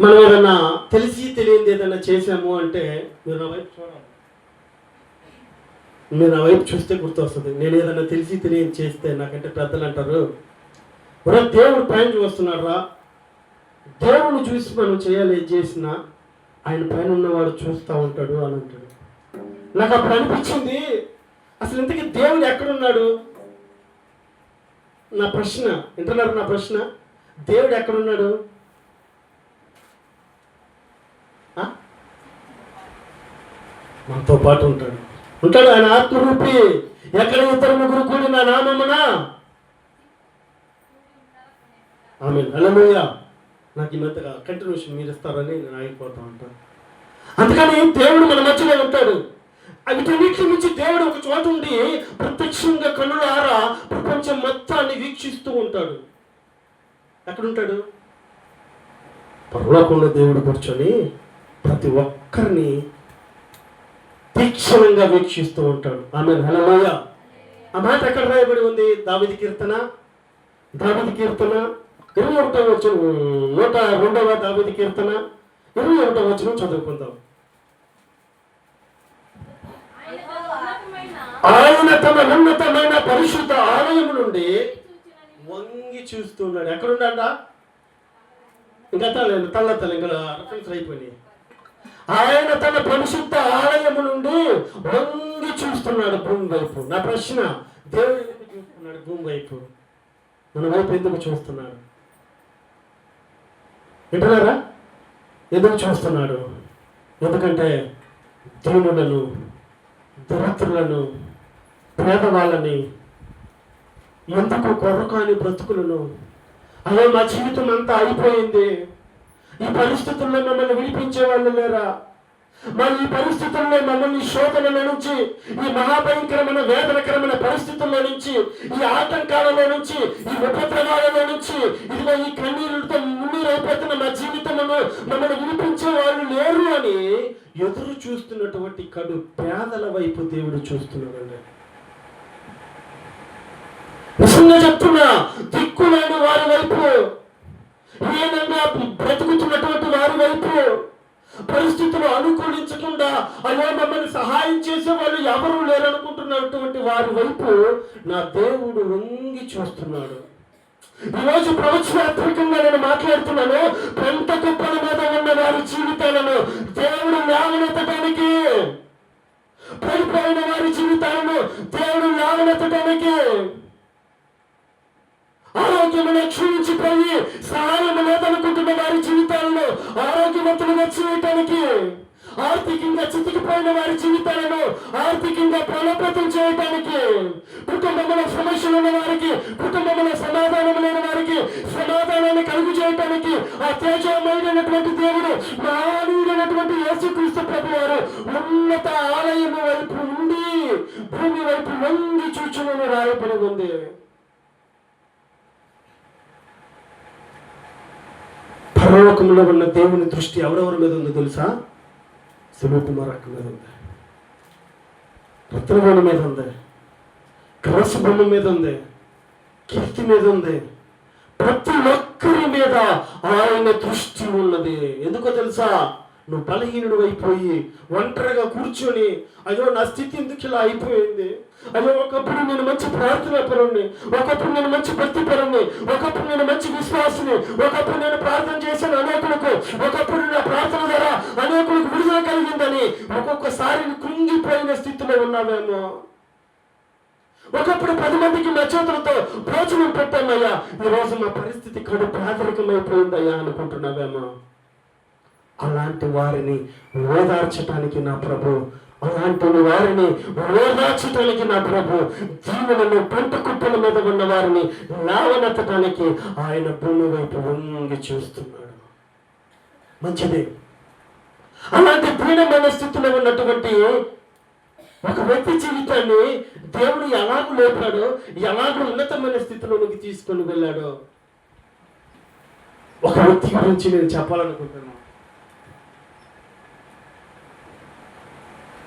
మనం ఏదన్నా తెలిసి తెలియనిది ఏదైనా చేసాము అంటే మీరు నా వైపు చూడాలి మీరు నా వైపు చూస్తే గుర్తొస్తుంది. నేను ఏదైనా తెలిసి తెలియని చేస్తే నాకంటే పెద్దలు అంటారు. ఒరే దేవుడు పైన చూస్తున్నాడు రా. దేవుడిని చూసి మనం చేయాలి ఏం చేసినా ఆయన పైన ఉన్నవాడు చూస్తూ ఉంటాడు అని అంటాడు. నాకు అప్పుడు అనిపించింది అసలు ఇంతకీ దేవుడు ఎక్కడున్నాడు? నా ప్రశ్న వింటున్నారు నా ప్రశ్న. దేవుడు ఎక్కడున్నాడు? మనతో పాటు ఉంటాడు. ఉంటాడు ఆయన ఆత్మరూపి. ఎక్కడ ఇద్దరు ముగ్గురు కూడి నా నామమున? ఆమె అలమయ్య నాకు ఈ మధ్య కంటిన్యూషన్ మీరు ఇస్తారని నేను ఆగిపోతా ఉంటాను అందుకని దేవుడు మన మధ్యలో ఉంటాడు. వీటన్నిటి నుంచి దేవుడు ఒక చోట ఉండి ప్రత్యక్షంగా కనులారా ప్రపంచం మొత్తాన్ని వీక్షిస్తూ ఉంటాడు. ఎక్కడుంటాడు? పరలోకంలో దేవుడు కూర్చొని ప్రతి ఒక్కరిని తీక్షణంగా వీక్షిస్తూ ఉంటాడు. ఆమె హలలోయ ఆ మాట ఎక్కడ రాయబడి ఉంది? దావిది కీర్తన. దావిది కీర్తన ఇరవై ఒకటో వచ్చిన నూట రెండవ దావిది కీర్తన. ఇరవై ఒకటో వచ్చిన చదువుకుందాం. ఆయన తమ ఉన్నతమైన పరిశుద్ధ ఆలయం నుండి వంగి చూస్తున్నాడు. ఎక్కడున్నాడా ఇంకా తల తల్ల తల ఇంకా రెఫరెన్స్ అయిపోయినాయి. ఆయన తన పరిశుద్ధ ఆలయం నుండి వంగి చూస్తున్నాడు భూమి వైపు నా ప్రశ్న దేవుడు ఎందుకు చూస్తున్నాడు భూమి వైపు మన వైపు ఎందుకు చూస్తున్నాడు? వింటున్నారా? ఎందుకు చూస్తున్నాడు? ఎందుకంటే దీనులను దరిద్రులను పేదవాళ్ళని ఎందుకు కొరకాని బ్రతుకులను. అలా మా జీవితం అంతా అయిపోయింది. ఈ పరిస్థితుల్లో మమ్మల్ని విడిపించే వాళ్ళు లేరా? మరి ఈ పరిస్థితుల్లో మమ్మల్ని శోధనల నుంచి ఈ మహాభయంకరమైన వేదనకరమైన పరిస్థితుల్లో నుంచి ఈ ఆటంకాలలో నుంచి ఈ ఉపద్రవాలలో నుంచి ఇదిగో ఈ కన్నీరులతో మున్నీరైపోతున్న మా జీవితంలో మమ్మల్ని వినిపించే వాళ్ళు లేరు అని ఎదురు చూస్తున్నటువంటి కడు పేదల వైపు దేవుడు చూస్తున్నాడండి. నిజంగా చెప్తున్నా దిక్కులేని వారి వైపు హీనంగా బ్రతుకుతున్నటువంటి వారి వైపు పరిస్థితులు అనుకూలించకుండా అయ్యో మమ్మల్ని సహాయం చేసే వాళ్ళు ఎవరు లేరనుకుంటున్నటువంటి వారి వైపు నా దేవుడు వంగి చూస్తున్నాడు. ఈరోజు ప్రవచనాత్మకంగా నేను మాట్లాడుతున్నాను. పెంట కుప్పల మీద ఉన్న వారి జీవితాలను దేవుడు లేవనెత్తడానికి పడిపోయిన వారి జీవితాలను దేవుడు లేవనెత్తడానికి ఆరోగ్యమును క్షీణించిపోయి సహాయం లేదనుకుంటున్న వారి జీవితాలను ఆరోగ్యవంతులుగా చేయటానికి ఆర్థికంగా చితికిపోయిన వారి జీవితాలను ఆర్థికంగా బలోపేతం చేయటానికి కుటుంబంలో సమస్యలు ఉన్న వారికి కుటుంబంలో సమాధానం లేని వారికి సమాధానాన్ని కలుగు చేయటానికి ఆ తేజమైనటువంటి దేవుడు మానవుడైనటువంటి యేసుక్రీస్తు ప్రభు వారు ఉన్నత ఆలయము వైపు ఉండి భూమి వైపు వంగి చూచునని రాయబడి ఉంది. లోకంలో ఉన్న దేవుని దృష్టి ఎవరెవరి మీద ఉందో తెలుసా? సుమకుమార్ అక్క మీద ఉంది. రత్నవేణి మీద ఉంది. కలస బొమ్మ మీద ఉంది. కీర్తి మీద ఉంది. ప్రతి ఒక్కరి మీద ఆయన దృష్టి ఉన్నది. ఎందుకో తెలుసా? నువ్వు బలహీనుడు అయిపోయి ఒంటరిగా కూర్చొని అయ్యో నా స్థితి ఎందుకు ఇలా అయిపోయింది? అయ్యో ఒకప్పుడు నేను మంచి ప్రార్థన పరుణ్ణి ఒకప్పుడు నేను మంచి భక్తి పరుణ్ణి ఒకప్పుడు నేను మంచి విశ్వాసిని ఒకప్పుడు నేను ప్రార్థన చేశాను అనేకులకు ఒకప్పుడు నా ప్రార్థన ద్వారా అనేకులకు విడుదల కలిగిందని ఒక్కొక్కసారి కృంగిపోయిన స్థితిలో ఉన్నావేమో ఒకప్పుడు పది మందికి నా చేతులతో భోజనం పెట్టామయ్యా. ఈరోజు మా పరిస్థితి కడు పేదరికమైపోయిందయ్యా అనుకుంటున్నావేమో అలాంటి వారిని ఓదార్చటానికి నా ప్రభు. అలాంటి వారిని ఓదార్చటానికి నా ప్రభు. జీవులను పంట కుప్పల మీద ఉన్న వారిని లావనెత్తటానికి ఆయన భూమి వైపు వంగి చూస్తున్నాడు. మంచిదే. అలాంటి దీనమైన స్థితిలో ఉన్నటువంటి ఒక వ్యక్తి జీవితాన్ని దేవుడు ఎలాగూ లేపాడో ఎలాగూ ఉన్నతమైన స్థితిలోనికి తీసుకొని వెళ్ళాడో ఒక వ్యక్తి గురించి నేను చెప్పాలనుకుంటున్నాను.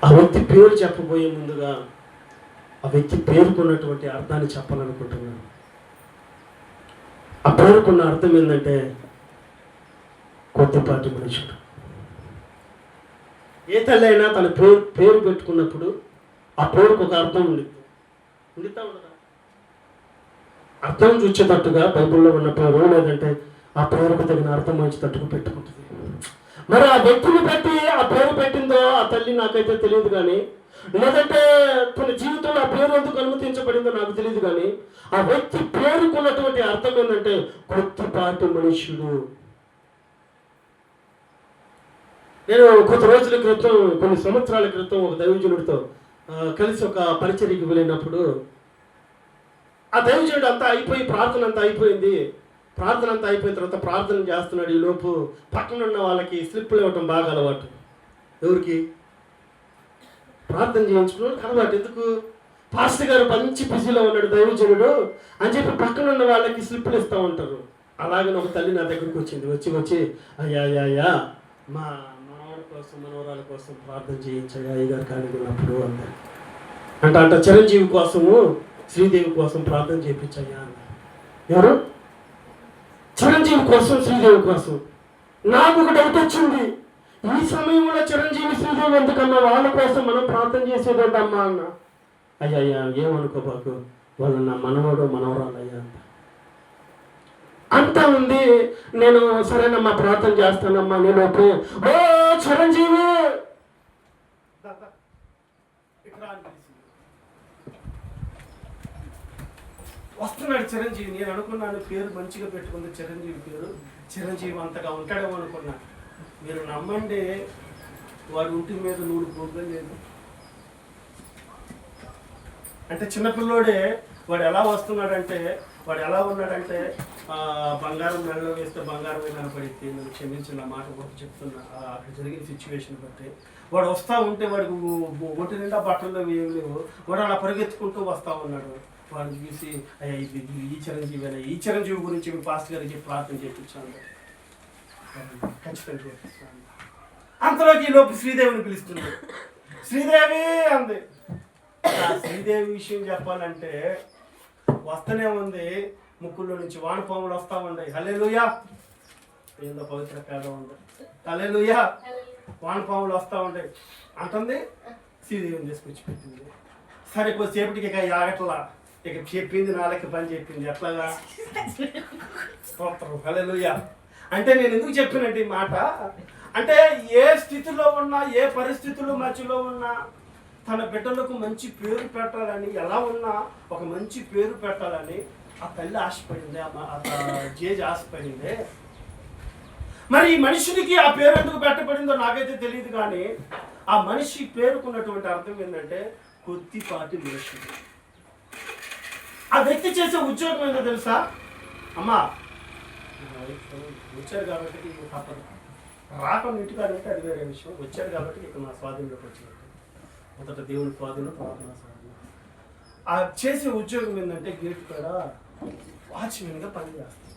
ఆ వ్యక్తి పేరు చెప్పబోయే ముందుగా ఆ వ్యక్తి పేరుకున్నటువంటి అర్థాన్ని చెప్పాలనుకుంటున్నాను. ఆ పేరుకున్న అర్థం ఏంటంటే కొద్దిపాటి మనుషుడు. ఏ తల్లి అయినా తన పేరు పేరు పెట్టుకున్నప్పుడు ఆ పేరుకు ఒక అర్థం ఉంది ఉండితా ఉండదా? అర్థం చూచేటట్టుగా బైబిల్లో ఉన్న పేరు లేదంటే ఆ పేరుకు తగిన అర్థం వచ్చేటట్టుగా పెట్టుకుంటుంది. మరి ఆ వ్యక్తిని బట్టి ఆ పేరు పెట్టిందో ఆ తల్లి నాకైతే తెలియదు కానీ లేదంటే తన జీవితంలో ఆ పేరు ఎందుకు అనుమతించబడిందో నాకు తెలియదు కానీ ఆ వ్యక్తి పేరుకున్నటువంటి అర్థం ఏంటంటే కొత్తపాటి మనుషుడు నేను కొంత రోజుల క్రితం కొన్ని సంవత్సరాల క్రితం ఒక దైవజనుడితో కలిసి ఒక పరిచర్యకి వెళ్ళినప్పుడు ఆ దైవజనుడు అంతా అయిపోయి ప్రార్థన అంతా అయిపోయింది. ప్రార్థన అంతా అయిపోయిన తర్వాత ప్రార్థన చేస్తున్నాడు. ఈ లోపు పక్కన ఉన్న వాళ్ళకి స్లిప్పులు ఇవ్వటం బాగా అలవాటు. ఎవరికి? ప్రార్థన చేయించుకున్నాడు. అలవాటు. ఎందుకు? పాస్టర్ గారు మంచి బిజీలో ఉన్నాడు దైవజనుడు అని చెప్పి పక్కన ఉన్న వాళ్ళకి స్లిప్పులు ఇస్తూ ఉంటారు. అలాగే ఒక తల్లి నా దగ్గరికి వచ్చింది. వచ్చి వచ్చి అయ్యా అయ్యా అయ్యా మా మనవాడి కోసం మనవరాల కోసం ప్రార్థన చేయించగా అయ్యగారు ఖాళీగా అన్నారు. అంటే అంట చిరంజీవి కోసము శ్రీదేవి కోసం ప్రార్థన చేయించయ్యా అన్నారు. ఎవరు? చిరంజీవి కోసం శ్రీదేవి కోసం. నాకు ఒక డౌట్ వచ్చింది ఈ సమయంలో చిరంజీవి శ్రీదేవి ఎందుకన్నా వాళ్ళ కోసం మనం ప్రార్థన చేసేదమ్మా అన్న. అయ్యా అయ్యా ఏమనుకోబాకు వాళ్ళు నా మనవడు మనవరాలు అయ్యా అంట. అంతా ఉంది. నేను సరేనమ్మా ప్రార్థన చేస్తానమ్మా. నేను ఓ చిరంజీవి! వస్తున్నాడు చిరంజీవి. నేను అనుకున్నాను పేరు మంచిగా పెట్టుకుంది చిరంజీవి పేరు. చిరంజీవి అంతగా ఉంటాడేమో అనుకున్నా. మీరు నమ్మండి వాడి ఇంటి మీద నూరు ప్రోగ్రాం లేదు అంటే చిన్నపిల్లోడే వాడు ఎలా వస్తున్నాడంటే వాడు ఎలా ఉన్నాడంటే బంగారం మెడలో వేస్తే బంగారమే కనపడితే నేను క్షమించిన మాట కూడా చెప్తున్నా. అక్కడ జరిగిన సిచ్యువేషన్ బట్టి. వాడు వస్తూ ఉంటే వాడికి ఒంటి నిండా బట్టలు ఏం లేవు. వాడు అలా పరిగెత్తుకుంటూ వస్తూ ఉన్నాడు. వాడిని చూసి అయ్యా ఇది ఈ చిరంజీవి అనే ఈ చిరంజీవి గురించి మీ పాస్ట్ గారికి ప్రార్థన చేయించాను ఖచ్చితంగా చేపిస్తాను. అంతలోకి లోపు శ్రీదేవిని పిలుస్తుంది శ్రీదేవి అంది. శ్రీదేవి విషయం చెప్పాలంటే వస్తూనే ఉంది. ముక్కుల్లో నుంచి వానపాములు వస్తా ఉన్నాయి. హలేలుయా ఏందో పవిత్ర పేద ఉంది. హలేలుయా వానపాములు వస్తా ఉంటాయి అంటుంది. శ్రీదేవిని తీసుకొచ్చి పెట్టింది. సరే కొద్దిసేపటికి ఇక ఆగట్లా. ఇక చెప్పింది నాలకి పని చెప్పింది ఎట్లాగా స్తోత్రం. హల్లెలూయా. అంటే నేను ఎందుకు చెప్పినట్టు ఈ మాట? అంటే ఏ స్థితిలో ఉన్నా ఏ పరిస్థితుల్లో మధ్యలో ఉన్నా తన బిడ్డలకు మంచి పేరు పెట్టాలని ఎలా ఉన్నా ఒక మంచి పేరు పెట్టాలని ఆ తల్లి ఆశపడింది జేజ్ ఆశపడింది. మరి ఈ మనిషినికి ఆ పేరు ఎందుకు పెట్టబడిందో నాకైతే తెలియదు కానీ ఆ మనిషి పేరుకున్నటువంటి అర్థం ఏంటంటే కొద్దిపాటి మనుషుడు ఆ వ్యక్తి చేసే ఉద్యోగం ఏంటో తెలుసా? అమ్మా వచ్చారు కాబట్టి తప్పదు. రాకుండా ఇంటికాడ అది వేరే విషయం. వచ్చారు కాబట్టి ఇక నా స్వాధీనంలోకి వచ్చినట్టు. మొదట దేవుని స్వాధీనం ప్రార్థన స్వాధీనం. ఆ చేసే ఉద్యోగం ఏంటంటే గేట్ కాడ వాచ్మెన్గా పనిచేస్తాను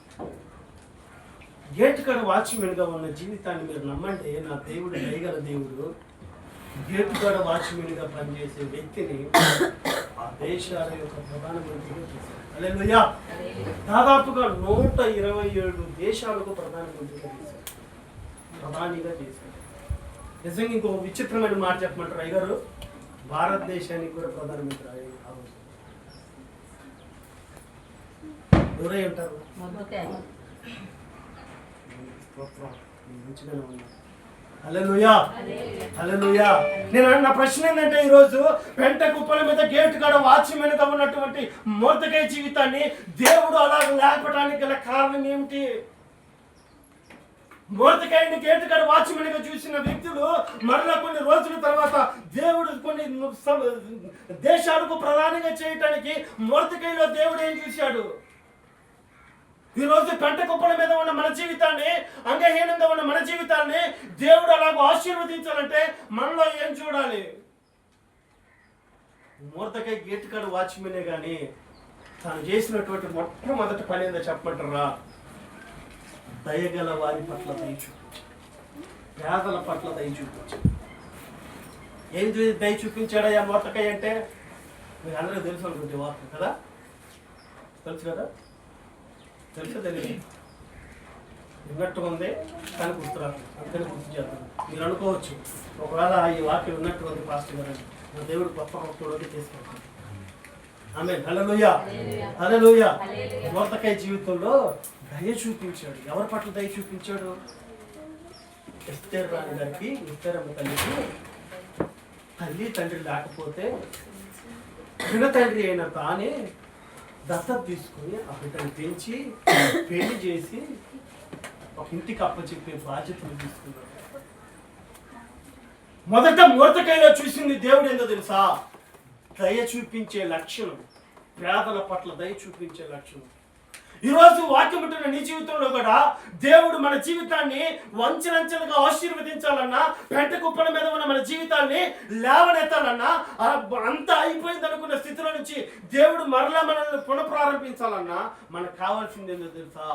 గేట్ కాడ వాచ్మెన్గా ఉన్న జీవితాన్ని మీరు నమ్మంటే నా దేవుడు దయగల దేవుడు గేట్ కాడ వాచ్మెన్గా పనిచేసే వ్యక్తిని ఆ దేశాల యొక్క ప్రధానమంత్రిగా చేశారు. దాదాపుగా నూట ఇరవై ఏడు దేశాలకు ప్రధానమంత్రిగా చేశారు. ప్రధానిగా చేశారు. నిజంగా ఇంకో విచిత్రమైన మాట చెప్పమంటారు అయ్యగారు? భారతదేశానికి కూడా ప్రధానమంత్రి రోజు. ఎవరై ఉంటారు? మంచిగానే ఉన్నారు. హల్లెలూయా. హల్లెలూయా. నేను నా ప్రశ్న ఏంటంటే ఈరోజు పెంట కుప్పల మీద గేట్ కాడ వాచ్మెన్ ఉన్నటువంటి మోతకై జీవితాన్ని దేవుడు అలా లేపడానికి గల కారణం ఏమిటి? మోతకాయని గేట్ కాడ వాచ్మెన్ చూసిన వ్యక్తులు మరలా కొన్ని రోజుల తర్వాత దేవుడు కొన్ని దేశాలకు ప్రధానంగా చేయటానికి మోతకాయలో దేవుడు ఏం చూశాడు? ఈ రోజు పెంట కుప్పల మీద ఉన్న మన జీవితాన్ని అంగహీనంగా ఉన్న మన జీవితాన్ని దేవుడు అలాగ ఆశీర్వదించాలంటే మనలో ఏం చూడాలి? మూర్తకై గేట్ కాడ వాచ్మెనే కానీ తాను చేసినటువంటి మొట్టమొదటి పని ఏందో చెప్పమంటారా? దయగల వారి పట్ల దయ చూపించు. పేదల పట్ల దయ చూపించు. ఏం దయ చూపించాడయ్యా మూర్తకాయ అంటే? మీరు అందరూ తెలుసు అనుకుంటే వార్త కదా? తెలుసు కదా? తెలుసు తెలియదు? విన్నట్టుగా ఉంది. కానీ గుర్తురాదు. అందుకని గుర్తు చేస్తాను మీరు అనుకోవచ్చు ఒకవేళ ఈ వాక్యం విన్నట్టుగా ఉంది పాస్టర్ గారు అని. నా దేవుడు గొప్ప గొప్పలోకి తీసుకెళ్తాను ఆమె హలలుయ హలలుయ మోతకాయ జీవితంలో దయ చూపించాడు. ఎవరి పట్ల దయ చూపించాడు? ఎస్తేర్ రాణి గారికి ఎస్తేరమ్మ తల్లికి. తల్లి తండ్రి లేకపోతే చిన్న తండ్రి అయిన తానే దత్తత తీసుకుని ఆ బిడ్డను పెంచి పెళ్ళి చేసి ఒక ఇంటికి అప్పచెప్పే బాధ్యతలు తీసుకున్నాడు మొదట మూర్తకైలో చూసింది దేవుడు ఏందో తెలుసా? దయ చూపించే లక్షణం. పేదల పట్ల దయ చూపించే లక్షణం. ఈరోజు వాక్యం ఉంటున్న నీ జీవితంలో కూడా దేవుడు మన జీవితాన్ని వంచనంచెలుగా ఆశీర్వదించాలన్నా పెంట కుప్పల మీద ఉన్న మన జీవితాన్ని లేవనెత్తాలన్నా అంతా అయిపోయింది అనుకున్న స్థితిలో నుంచి దేవుడు మరలా మనల్ని పునఃప్రారంభించాలన్నా మనకు కావాల్సింది ఏంటో తెలుసా?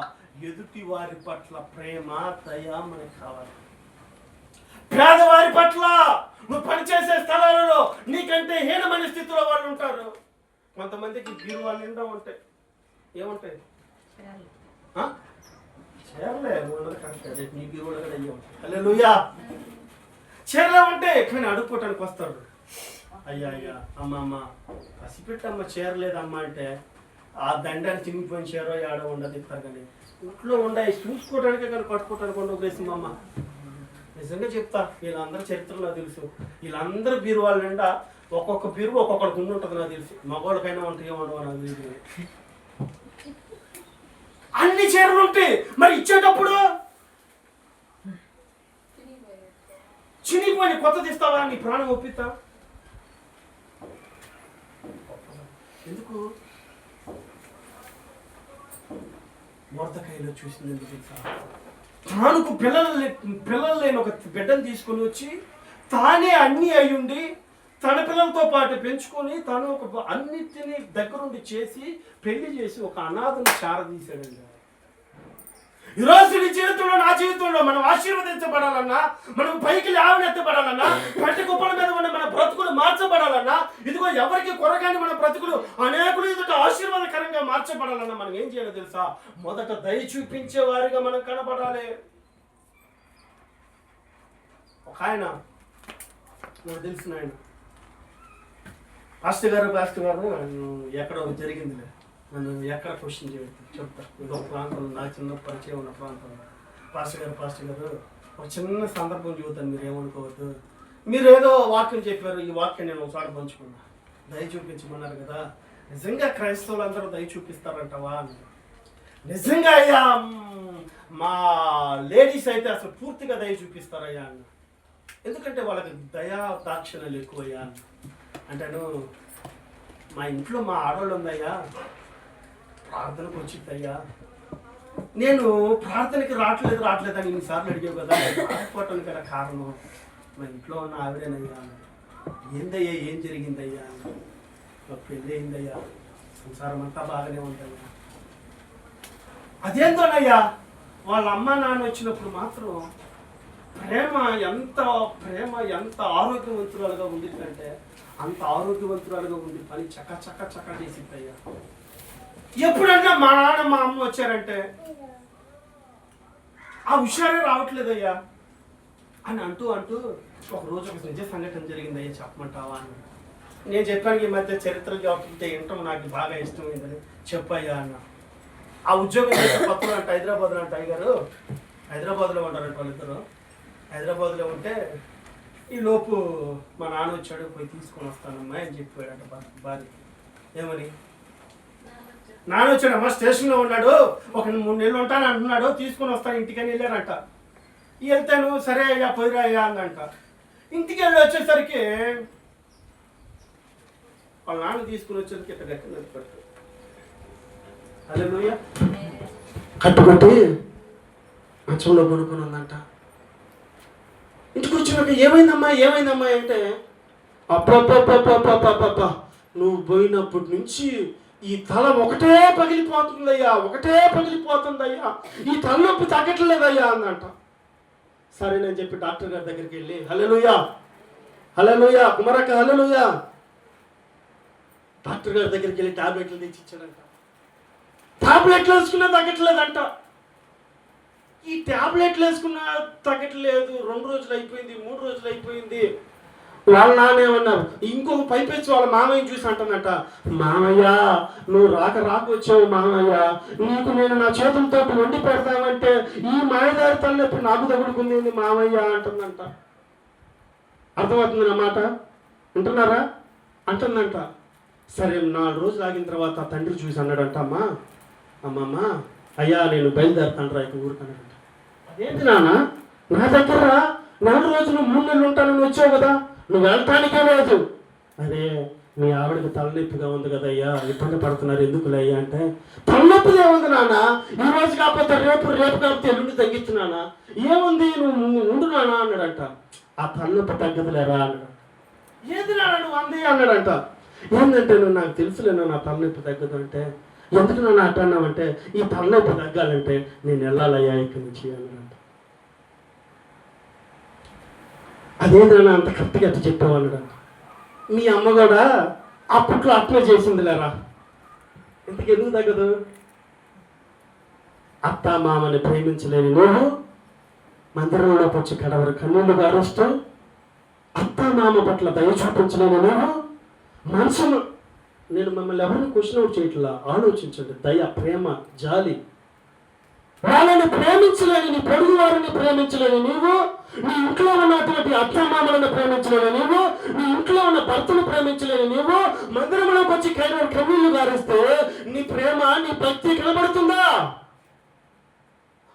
ఎదుటి వారి పట్ల ప్రేమ దయ మనకు కావాలి. పేదవారి పట్ల నువ్వు పనిచేసే స్థలాలలో నీకంటే హీనమైన స్థితిలో వాళ్ళు ఉంటారు. కొంతమందికి బీరువాళ్ళు నిండా ఉంటాయి. ఏముంటాయి? చీరలే. ఉంటాయి. ఉంటాయి కానీ అడుక్కోవటానికి వస్తారు. అయ్యా అయ్యా అమ్మ అమ్మ పసిపెట్టమ్మ చీరలేదమ్మా అంటే ఆ దండాన్ని చినిగిపోయిన చీర ఏడ ఉండదు ఇస్తారు కానీ. ఇంట్లో ఉండాయి చూసుకోవటానికే కానీ పట్టుకోవటానికి ఉండవు అమ్మ. నిజంగా చెప్తా వీళ్ళందరి చరిత్రలో తెలుసు. వీళ్ళందరూ బీరువాళ్ళ నిండా ఒక్కొక్క బీరువు ఒక్కొక్కడికి ఉండి ఉంటుంది నాకు తెలుసు. మగవాళ్ళకైనా ఉంటాయి ఏమో నాకు తెలుసు అన్ని చీరలు ఉంటాయి. మరి ఇచ్చేటప్పుడు? చినిగిపోయి కొత్త తీస్తావా? నీ ప్రాణం ఒప్పిస్తా. ఎందుకు? మొరతకాయలో చూసినందుకు తెలుసా తానుకు పిల్లలు పిల్లలు లేని ఒక బిడ్డను తీసుకొని వచ్చి తానే అన్ని అయ్యుండి తన పిల్లలతో పాటు పెంచుకొని తను ఒక అన్నిటినీ దగ్గరుండి చేసి పెళ్ళి చేసి ఒక అనాథను చారదీశాడండి ఈరోజు నీ జీవితంలో నా జీవితంలో మనం ఆశీర్వదించబడాలన్నా మనం పైకి లేవనెత్తబడాలన్నా పట్టి కుప్పల మీద ఉన్న మన బ్రతుకులు మార్చబడాలన్నా ఇదిగో ఎవరికి కొరగాని మన బ్రతుకులు అనేకులు ఇదిగో ఆశీర్వాదకరంగా మార్చబడాలన్నా మనం ఏం చేయాలో తెలుసా? మొదట దయ చూపించే వారిగా మనం కనబడాలి. ఒక ఆయన నాకు తెలిసిన ఆయన పాస్టర్ గారు పాస్టర్ గారు ఎక్కడో జరిగిందిలే. నన్ను ఎక్కడ క్వశ్చన్ చేయొద్దు. చెప్తా ఇదో ప్రాంతంలో నా చిన్న పరిచయం ఉన్న ప్రాంతంలో. పాస్టర్ గారు పాస్టర్ గారు ఒక చిన్న సందర్భం చూద్దాం మీరు ఏమనుకోవద్దు. మీరు ఏదో వాక్యం చెప్పారు. ఈ వాక్యం నేను ఒకసారి పంచుకున్నా దయ చూపించమన్నారు కదా. నిజంగా క్రైస్తవులు అందరూ దయ చూపిస్తారంటవా అని. నిజంగా అయ్యా మా లేడీస్ అయితే అసలు పూర్తిగా దయ చూపిస్తారయ్యా అన్న ఎందుకంటే వాళ్ళకి దయా దాక్షిణ్యాలు ఎక్కువయ్యా అంటాను మా ఇంట్లో మా ఆడవాళ్ళు ఉందయ్యా. ప్రార్థనకు వచ్చిద్దయ్యా నేను ప్రార్థనకి రావట్లేదు రావట్లేదు అని ఇన్నిసార్లు అడిగావు కదా రాకపోవటానికి గల కారణం? మా ఇంట్లో ఉన్న ఆవిడేనయ్యా. ఏందయ్యా ఏం జరిగిందయ్యా? మా పెళ్ళి అయిందయ్యా. సంసారం అంతా బాగానే ఉందయ్యా. అదేందోనయ్యా వాళ్ళ అమ్మ నాన్న వచ్చినప్పుడు మాత్రం ప్రేమ ఎంత ప్రేమ ఎంత ఆరోగ్యవంతురాలుగా ఉండిద్దంటే అంత ఆరోగ్యవంతురాలుగా ఉండి పని చక్క చక్క చక్క చేసిద్దయ్యా ఎప్పుడన్నా మా నాన్న మా అమ్మ వచ్చారంటే ఆ హుషారే రావట్లేదయ్యా అని అంటూ అంటూ ఒక రోజు ఒక నిజ సంఘటన జరిగిందయ్యా చెప్పమంటావా అని. నేను చెప్పాను ఈ మధ్య చరిత్ర చెప్తే వినటం నాకు బాగా ఇష్టమైందని చెప్పయ్యా అన్న. ఆ ఉద్యోగం పక్కన అంటే హైదరాబాద్లో అంటే అయ్యారు హైదరాబాద్లో ఉంటారంట వాళ్ళిద్దరు. హైదరాబాద్లో ఉంటే ఈ లోపు మా నాన్న వచ్చాడు పోయి తీసుకొని వస్తానమ్మా అని చెప్పాడట భార్య ఏమని? నాన్న వచ్చాడమ్మ స్టేషన్లో ఉన్నాడు ఒక మూడు నెలలు ఉంటాను అంటున్నాడు తీసుకొని వస్తాను ఇంటికని వెళ్ళారంట వెళ్తాను సరే అయ్యా పోయిరా అయ్యా అందంట ఇంటికి వెళ్ళి వచ్చేసరికి వాళ్ళ నాన్న తీసుకుని వచ్చేసరికి ఇట్లా గట్టి నడిపాడు హల్లెలూయా కట్టుకుంటే మంచంలో పడుకుని ఉందంట ఇంటికి వచ్చినాక ఏమైందమ్మా ఏమైందమ్మా అంటే అబ్బా నువ్వు పోయినప్పటి నుంచి ఈ తల ఒకటే పగిలిపోతుందయ్యా ఒకటే పగిలిపోతుందయ్యా. ఈ తలనొప్పి తగ్గట్లేదయ్యా అందంట సరేనని చెప్పి డాక్టర్ గారి దగ్గరికి వెళ్ళి హల్లెలూయా హల్లెలూయా కుమరక్క హల్లెలూయా. డాక్టర్ గారి దగ్గరికి వెళ్ళి టాబ్లెట్లు తెచ్చి ఇచ్చాడంట టాబ్లెట్లు వేసుకున్నా తగ్గట్లేదంట. ఈ టాబ్లెట్లు వేసుకున్నా తగ్గట్లేదు. రెండు రోజులు అయిపోయింది మూడు రోజులు అయిపోయింది. వాళ్ళ నాన్న ఏమన్నారు? ఇంకొక పైపెచ్చి వాళ్ళ మామయ్యని చూసి అంటానంట మామయ్య నువ్వు రాక రాక వచ్చావు మామయ్య. నీకు నేను నా చేతులతో వండి పెడతామంటే ఈ మాయదారి తల్లెప్పుడు నాకు తగులుకుంది మామయ్య? అంటుందంట. అర్థమవుతుంది నా మాట? వింటున్నారా? అంటుందంట. సరే నాలుగు రోజులు ఆగిన తర్వాత తండ్రి చూసి అన్నాడంట అమ్మా అమ్మమ్మ అయ్యా నేను బయలుదేరుతాను రా ఇక ఊరికన్నాడంట అదేంటి నాన్న? నా దగ్గర నాలుగు రోజులు మూడు నెలలు ఉంటానని వచ్చావు కదా? నువ్వు వెళ్ళటానికే లేదు. అదే మీ ఆవిడకి తలనొప్పిగా ఉంది కదయ్యా ఇబ్బంది పడుతున్నారు ఎందుకులే అయ్యా అంటే తలనొప్పిగా ఉంది నాన్న ఈ రోజు కాకపోతే రేపు రేపు కాకపోతే ఎల్లుండి తగ్గించున్నానా ఏముంది నువ్వు ఉండు నాన్న అన్నాడంట. ఆ తలనొప్పి తగ్గదులేరా అన్నాడు. ఏది నాన్న నువ్వు అంది అన్నాడంట. ఏంటంటే నువ్వు నాకు తెలుసులేను నా తలనొప్పి తగ్గదు అంటే. ఎందుకు నన్ను అట్టన్నామంటే ఈ తలనొప్పి తగ్గాలంటే నేను వెళ్ళాలయ్యా ఇక్కడి నుంచి అన్నాడంట. అదేదైనా అంత కరెక్ట్గా అట్ట చెప్పావు మీ అమ్మ కూడా అప్పట్లో అట్లే చేసింది లేరా ఎందుకెందుకు ఎందుకు తగ్గదు? అత్త మామని ప్రేమించలేని నువ్వు మందిరంలో వచ్చి కడవరు కన్నులు గారుస్తూ అత్త మామ పట్ల దయ చూపించలేని నువ్వు మనసును నేను మిమ్మల్ని ఎవరిని క్వశ్చన్ అవుట్ చేయట్లా? ఆలోచించండి. దయ ప్రేమ జాలి వాళ్ళని ప్రేమించలేని నీ పొరుగు వారిని ప్రేమించలేని నీవు నీ ఇంట్లో ఉన్నటువంటి అత్తమామలను ప్రేమించలేని నీవు నీ ఇంట్లో ఉన్న భర్తను ప్రేమించలేని నీవు మందిరంలోకి వచ్చి కేవలం కన్నీళ్ళు గారిస్తే నీ ప్రేమ నీ భక్తి కనబడుతుందా?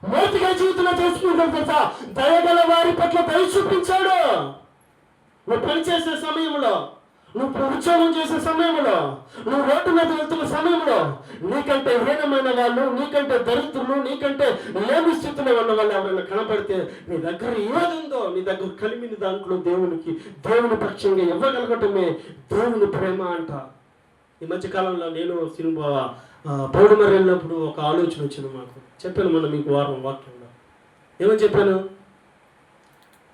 మోతిగా జీవితంలో చేసుకుంటాం తెలుసా? దయగల వారి పట్ల దయ చూపించాడు. నువ్వు పని చేసే సమయంలో నువ్వు ప్రభుత్వం చేసే సమయంలో నువ్వు రోడ్డు మీద వెళ్తున్న సమయంలో నీకంటే హీనమైన వాళ్ళు నీకంటే దరిద్రులు నీకంటే లేని స్థితిలో ఉన్న వాళ్ళు ఎవరైనా కనపడితే నీ దగ్గర ఏదుందో ఉందో నీ దగ్గర కలిమిన దాంట్లో దేవునికి దేవుని పక్షంగా ఇవ్వగలగటమే దేవుని ప్రేమ అంట. ఈ మధ్యకాలంలో నేను సినిమా పౌడమరి వెళ్ళినప్పుడు ఒక ఆలోచన వచ్చింది మాకు. చెప్పాను మొన్న మీకు వారం వాక్యంలో. ఏమని చెప్పాను?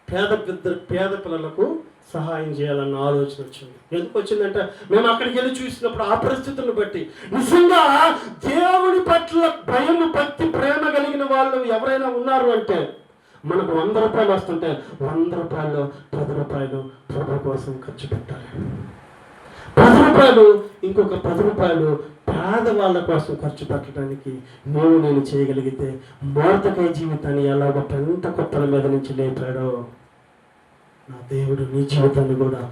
పేద పెద్ద పేద పిల్లలకు సహాయం చేయాలన్న ఆలోచన వచ్చింది. ఎందుకు వచ్చిందంటే మేము అక్కడికి వెళ్ళి చూసినప్పుడు ఆ పరిస్థితులను బట్టి నిజంగా దేవుని పట్ల భయం భక్తి ప్రేమ కలిగిన వాళ్ళు ఎవరైనా ఉన్నారు అంటే మనకు వంద రూపాయలు వస్తుంటే వంద రూపాయలు పది రూపాయలు ప్రభు కోసం ఖర్చు పెట్టాలి. పది రూపాయలు ఇంకొక పది రూపాయలు పేదవాళ్ళ కోసం ఖర్చు పెట్టడానికి నేను నేను చేయగలిగితే మోర్తకాయ జీవితాన్ని ఎలాగో పెంట కొత్తల మీద నుంచి లేపాడో నా దేవుడు నీ జీవితాన్ని కూడా